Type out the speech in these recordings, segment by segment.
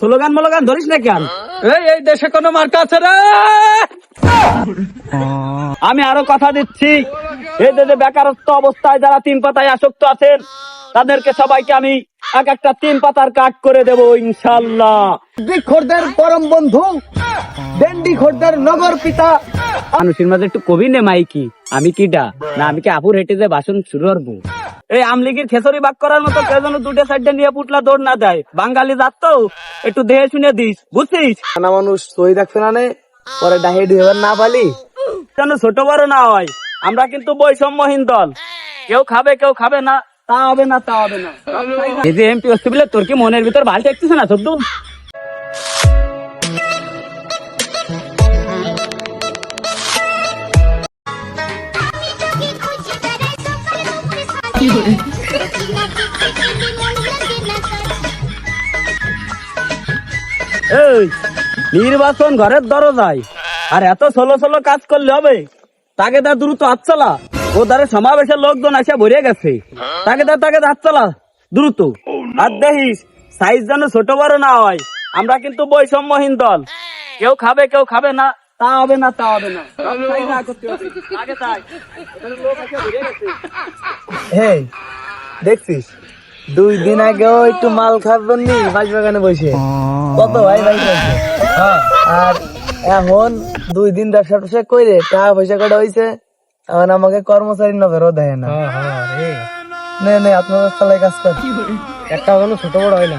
Slogan মলোগান ধরিস না কেন? এই এই দেশে কোনো মার্কা আছে রে? আমি আরও কথা দিচ্ছি। এই যে বেকারত্ব অবস্থায় যারা তিন পাতায় আসক্ত আছেন তাদেরকে সবাইকে আমি এক একটা তিন পাতার কাট করে দেব ইনশাল্লাহ। খোরদের পরম বন্ধু ডেন্ডি খোরদের নগর পিতা। মানুষের মাঝে একটু কবি নে মাইকি। আমি কিডা না আমি কি আপুর হেঁটে যে বাসন শুরু করব? এই আমলিগির খেসরি বাক করার মতো কেউ যেন দুটো সাইডে নিয়ে পুটলা দৌড় না দেয়। বাঙালি যাত তো একটু দেহে শুনে দিস বুঝছিস? না মানুষ সই রাখছে না নে? পরে ডাহে ডুয়েবার না পালি? যেন ছোট বড় না হয়। আমরা কিন্তু বৈষম্যহীন দল। কেউ খাবে কেউ খাবে না তা হবে না তা হবে না। এই যে এমপি হচ্ছে বলে তোর কি মনের ভিতর ভালো দেখতেছে না সদ্দু নির্বাচন ঘরের দরজায়। আর এত ষোলো ষোলো কাজ করলে হবে? তাকে তার দ্রুত চালা। ও দ্বারে সমাবেশের লোকজন এসে ভরে গেছে। তাকে তার তাকে চালা, দ্রুত। আর দেখিস সাইজ যেন ছোট বড় না হয়। আমরা কিন্তু বৈষম্যহীন দল। কেউ খাবে কেউ খাবে না। তা হবে না, তা হবে না। আগে তাই। লোক। দেখছিস? দুই দিন আগেও একটু মাল খাবেন নি বাজ বাগানে বসে কত ভাই ভাই বলছে। আর এখন দুই দিন ব্যবসা টবসা করে টাকা পয়সা কটা হয়েছে এখন আমাকে কর্মচারী নজরও দেয় না। নে নে আপনার চালাই কাজ কর। একটা কোনো ছোট বড় হয় না।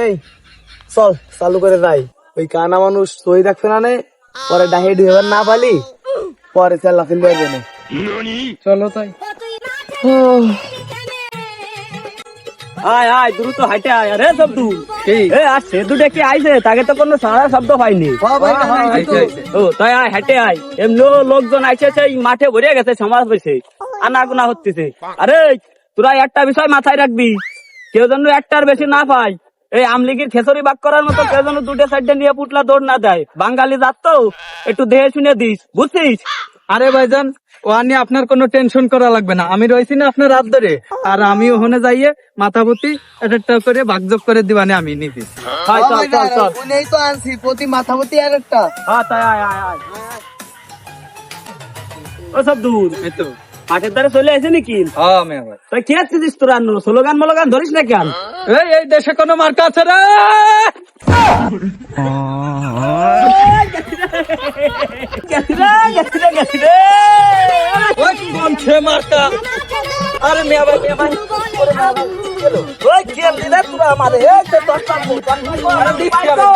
এই চল চালু করে যাই। ওই কানা মানুষ সই রাখছে না নে পরে ডাহে ডুয়েবার না পালি পরে চালা ফেলবে চলো তাই। আয় আয় দ্রুত হাইটে আয়। আরে সব দু এ আর সে দুটো কি আইছে? তাকে তো কোনো সারা শব্দ পাইনি। ও তাই আয় হাইটে আয়। এমনিও লোকজন আইছে সেই মাঠে ভরে গেছে সমাজ বসে আনাগুনা হচ্ছে আরে তোরা একটা বিষয় মাথায় রাখবি। কেউ যেন একটার বেশি না পায়। এই আমলিগির খেসরি বাক করার মতো কেউ যেন দুটো সাইডে নিয়ে পুটলা দৌড় না দেয়। বাঙালি যাত তো একটু দেহে শুনে দিস। বুঝছিস? আরে ভাইজান ও নিয়ে আপনার কোনো টেনশন করা লাগবে না। আমি রয়েছি না আপনার রাত ধরে। আর আমি ওখানে যাইয়ে মাথাপতি একটা করে ভাগযোগ করে দিবানে আমি নিজে। হয়, চল, চল, চল। উনিই তো আনছি প্রতি মাথাপতি আর একটা। হ্যাঁ তাই আয় আয় আয়। ও সব দূর মাঠের ধারে চলে আসে নাকি? হ্যাঁ তাই কি আসছিস তোরা আন্ন? স্লোগান মলোগান ধরিস না কেন? এই এই দেশে কোনো মার্কা আছে রে গেছি রে গেছি রে গেছি রে। কোন সে আরে মেয়া ভাই মেয়া ভাই ওই কি দিলে তোরা আমারে এই তো দশটা আরে দিচ্ছি আমি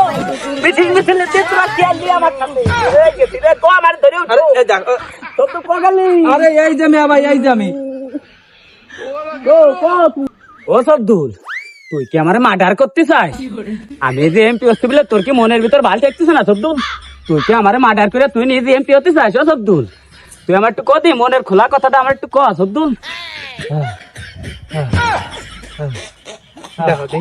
মিটিং মিছিল দিতে তোরা কি আনলি আমার সামনে এই গেছি রে তো আমার ধরে আরে এই দেখ ও- তো তো পগালি আরে এই যে মেয়া ভাই এই যে আমি। ও কত ও। সব দূর। তুই কি আমার মার্ডার করতে চাই আমি যে এমপি হচ্ছে বলে তোর কি মনের ভিতর ভালো দেখতেছ না সবদুল তুই কি আমার মার্ডার করে তুই নিজে এমপি হতে ও সবদুল তুই আমার একটু কদি মনের খোলা কথাটা আমার একটু কস অব্দুল দেখো দি,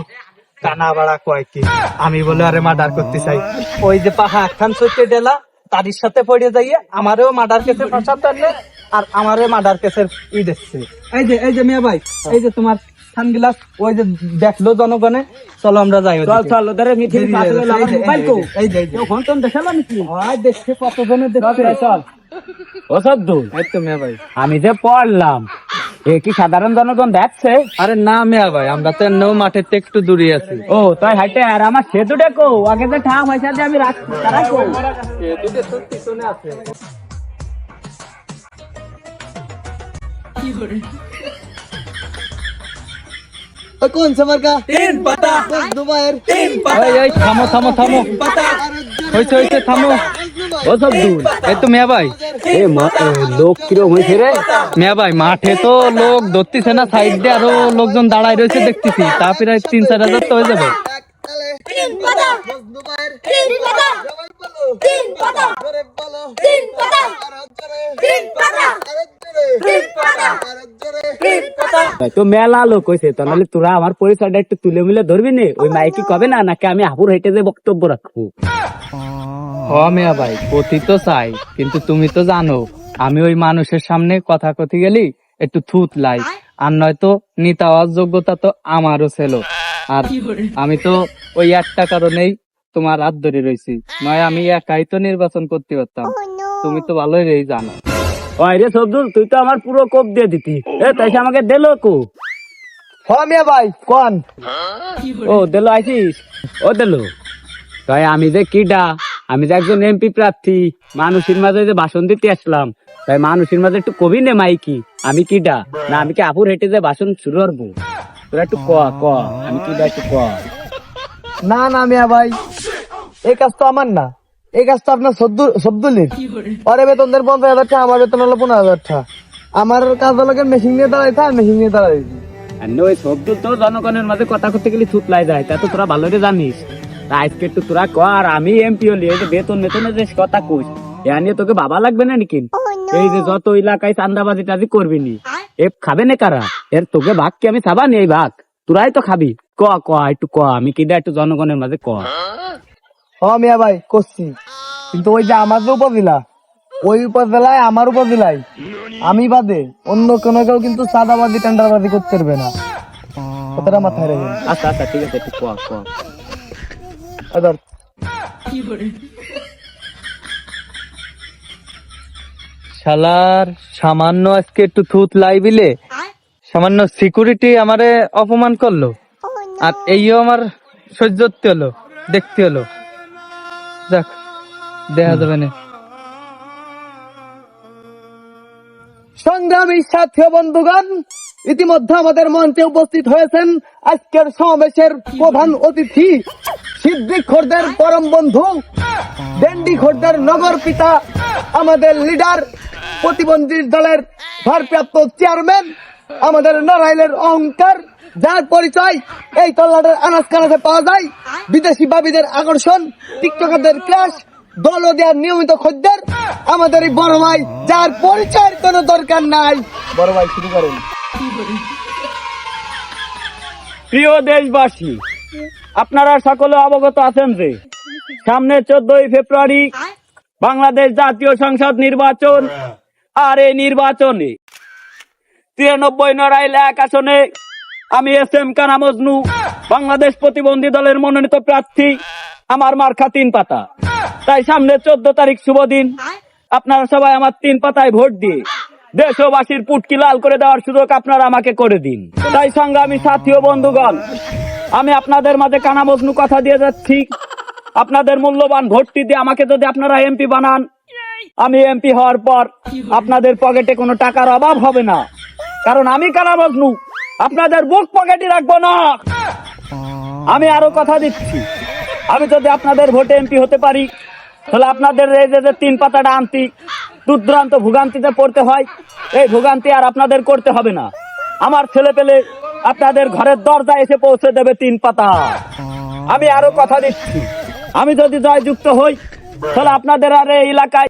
কানা বাড়া কয় কি? আমি বলে আরে মার্ডার করতে চাই। ওই যে পাহা খান সইতে দেলা তারির সাথে পড়ে যাইয়ে আমারও মার্ডার কেসের ফাঁসাতে আর আমারও মার্ডার কেসের ই দেখছে। এই যে এই যে মিয়া ভাই এই যে তোমার সানগ্লাস ওই যে দেখল জনগণে চলো আমরা যাই চল চল মিঠির এই পাশে লাগা মোবাইল কো। এই যে, এই যে। ফোন টোন দেখালাম কি হয় দেখছে কতজনে দেখছে। চল ও তো মিয়া ভাই। আমি যে পড়লাম এ কি সাধারণ জনগণ দেখছে? আরে না মিয়া ভাই আমরা তো এমনিও মাঠের থেকে একটু দূরে আছি। ও তাই হাইটে আর আমার সেতুটা কো। আগে যে ঠাম হয়েছে যে আমি রাখছি তারা কো? কোন সমারকা? তিন পাতা। দুবাইয়ের? তিন পাতা। এই এই থামো থামো। থামো পাতা। হইছে হইছে থামো। ও সব দূর। এই তো মিয়া ভাই। এ ম- এ, লোক কিরম হয়েছে রে? মিয়া ভাই মাঠে তো লোক ধরতেছে না সাইড দিয়ে আরও লোকজন দাঁড়ায় রয়েছে দেখতেছি। তা প্রায় তিন চার হাজার তো হয়ে যাবে। তিন পাতা। তিন পাতা। তো মেলা লোক হয়েছে তো নাহলে তোরা আমার পরিচয়টা একটু তুলে মিলে ধরবি নে? ওই মাইকি কবে না নাকি আমি হাপুর হেঁটে যে বক্তব্য রাখব? হ মিয়া ভাই পতি তো চাই কিন্তু তুমি তো জানো আমি ওই মানুষের সামনে কথা কথি গেলি একটু থুত লাই আর নয়তো নিতে হওয়ার যোগ্যতা তো আমারও ছিল। আর আমি তো ওই একটা কারণেই তোমার হাত ধরে রয়েছি নয় আমি একাই তো নির্বাচন করতে পারতাম। তুমি তো ভালোই রেই জানো। ওই রে সবদুল তুই তো আমার পুরো কোপ দিয়ে দিতি। এ তাই সে আমাকে দিলো কো? হ মিয়া ভাই কোন? ও দিলো আইসিস? ও দিলো। তাই আমি যে কিডা আমি যে একজন এমপি প্রার্থী মানুষের মাঝে যে ভাষণ দিতে আসলাম তাই মানুষের মাঝে একটু কবি নে মাইকি আমি কিডা? না আমি কি আপুর হেঁটে যে ভাষণ শুরু করব? তোরা একটু ক ক আমি কিডা একটু ক। না না মিয়া ভাই এই কাজ তো আমার না। এই কাজ তো আপনার সবদুলির পরে বেতন দেন পঞ্চাশ হাজার টাকা আমার বেতন হলো পনেরো হাজার টাকা। আমার কাজ হলো মেশিন নিয়ে দাঁড়াইতে আর মেশিন নিয়ে দাঁড়াইছি আর ওই সবদুল তো জনগণের মাঝে কথা করতে গেলে থুতলাই যায় তা তো তোরা ভালো জানিস। তা আজকে একটু তোরা ক আর আমি এমপি হলি এই যে বেতন যে কথা কইস এ নিয়ে তোকে বাবা লাগবে না নাকি? এই যে যত এলাকায় চান্দাবাজি টাজি করবি নি এ খাবে না কারা? এর তোকে ভাগ কি আমি খাবা নি এই ভাগ? তোরাই তো খাবি। ক ক একটু ক আমি কিনা একটু জনগণের মাঝে ক। হ মিয়া ভাই করছি কিন্তু ওই যে আমার যে উপজেলা ওই উপজেলায় আমার উপজেলায় আমি বাদে অন্য কোনো কেউ কিন্তু সাদাবাজি টেন্ডারবাজি করতে পারবে না। কথাটা মাথায় রাখবেন। আচ্ছা আচ্ছা ঠিক আছে একটু ক ক আদর শালার সামান্য আজকে একটু থুত লাইবিলে সামান্য সিকিউরিটি আমারে অপমান করল। আর এইও আমার সহ্য করতে হলো দেখতে হলো। যাক দেখা যাবে না। সংগ্রামী সাথী বন্ধুগণ ইতিমধ্যে আমাদের মঞ্চে উপস্থিত হয়েছেন আজকের সমাবেশের প্রধান অতিথি সিদ্দিক খোরদের পরম বন্ধু ডেন্ডি খোরদের নগর পিতা আমাদের লিডার প্রতিবন্ধী দলের ভারপ্রাপ্ত চেয়ারম্যান আমাদের নড়াইলের অহংকার যার পরিচয় এই তল্লাটের আনাজ কানাজে পাওয়া যায় বিদেশি বাবিদের আকর্ষণ টিকটকারদের ক্লাস দল দেওয়ার নিয়মিত খদ্দের আমাদের এই বড় ভাই যার পরিচয়ের কোনো দরকার নাই। বড় ভাই শুরু করেন। প্রিয় দেশবাসী আপনারা সকলে অবগত আছেন যে সামনে চোদ্দই ফেব্রুয়ারি বাংলাদেশ জাতীয় সংসদ নির্বাচন আর এই নির্বাচনে তিরানব্বই নড়াইল এক আসনে আমি এস এম কানা মজনু বাংলাদেশ প্রতিবন্ধী দলের মনোনীত প্রার্থী। আমার মার্কা তিন পাতা। তাই সামনে চোদ্দ তারিখ শুভ দিন। আপনারা সবাই আমার তিন পাতায় ভোট দিয়ে দেশবাসীর পুটকি লাল করে দেওয়ার সুযোগ আপনারা আমাকে করে দিন। তাই সংগ্রামী সাথী ও বন্ধুগণ, আমি আপনাদের মাঝে কানা মজনু কথা দিয়ে যাচ্ছি। আপনাদের মূল্যবান ভোটটি দিয়ে আমাকে যদি আপনারা এমপি বানান, আমি এমপি হওয়ার পর আপনাদের পকেটে কোনো টাকার অভাব হবে না। কারণ আমি কানা মজনু আপনাদের বুক পকেটে রাখব না। আমি আরও কথা দিচ্ছি। আমি যদি আপনাদের ভোটে এমপি হতে পারি, তাহলে আপনাদের এই যে তিন পাতাটা আনতি দুর্দান্ত ভোগান্তিতে পড়তে হয়, এই ভোগান্তি আর আপনাদের করতে হবে না। আমার ছেলে পেলে আপনাদের ঘরের দরজা এসে পৌঁছে দেবে তিন পাতা। আমি আরও কথা দিচ্ছি। আমি যদি জয়যুক্ত হই, তাহলে আপনাদের আর এই এলাকায়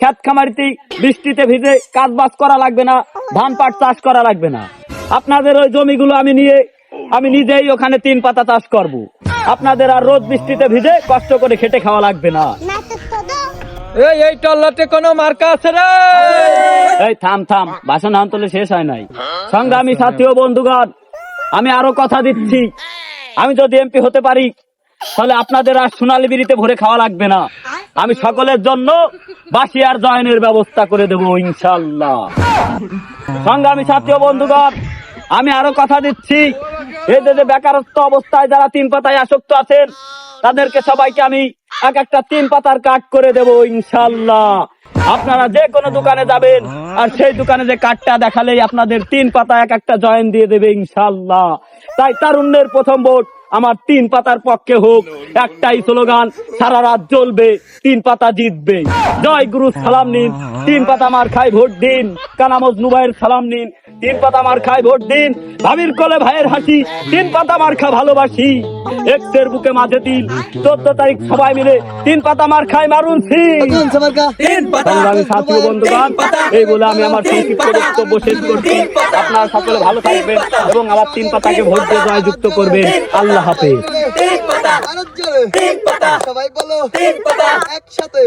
ক্ষেত খামারিতে বৃষ্টিতে ভিজে কাজ বাজ করা লাগবে না, ধান পাট চাষ করা লাগবে না। আপনাদের ওই জমিগুলো আমি নিয়ে আমি নিজেই ওখানে তিন পাতা চাষ করব। আপনাদের আর রোদ বৃষ্টিতে ভিজে কষ্ট করে খেটে খাওয়া লাগবে না। এই এই টল্লাতে কোনো মার্কা আছে রে? এই থাম থাম বাসন আন্তলে শেষ হয় নাই। সংগ্রামী সাথী ও বন্ধুগণ আমি আরও কথা দিচ্ছি। আমি যদি এমপি হতে পারি তাহলে আপনাদের আর সোনালী বিড়িতে ভরে খাওয়া লাগবে না। আমি সকলের জন্য বাসি আর জয়নের ব্যবস্থা করে দেবো ইনশাল্লাহ। সংগ্রামী সাথী ও বন্ধুগণ আমি আরও কথা দিচ্ছি। বেকারত্ব অবস্থায় যারা তিন পাতায় আসক্ত আছেন, তাদেরকে সবাইকে আমি এক একটা তিন পাতার কাট করে দেব ইনশাল্লাহ আপনারা যে কোনো দোকানে যাবেন, আর সেই দোকানে যে কার্ডটা দেখালেই আপনাদের তিন পাতা এক একটা জয়েন দিয়ে দেবে ইনশাল্লাহ তাই তারুণ্যের প্রথম ভোট আমার তিন পাতার পক্ষে হোক একটাই স্লোগান সারা রাত জ্বলবে তিন পাতা জিতবে জয় গুরু সালাম নিন তিন পাতা মার খাই ভোট দিন কানামজ নুবাইয়ের সালাম নিন তিন পাতা মার খাই ভোট দিন ভাবির কোলে ভাইয়ের হাসি তিন পাতা মার খা ভালোবাসি এক্সের বুকে মাঝে দিন চোদ্দ তারিখ সবাই মিলে তিন পাতা মার খাই মারুন সাথী বন্ধুগণ এই বলে আমি আমার সংক্ষিপ্ত বক্তব্য শেষ করছি আপনারা সকলে ভালো থাকবেন এবং আমার তিন পাতাকে ভোট দিয়ে জয়যুক্ত করবেন আল্লাহ হাফেজ। আরও জোরে। সবাই বলো একসাথে।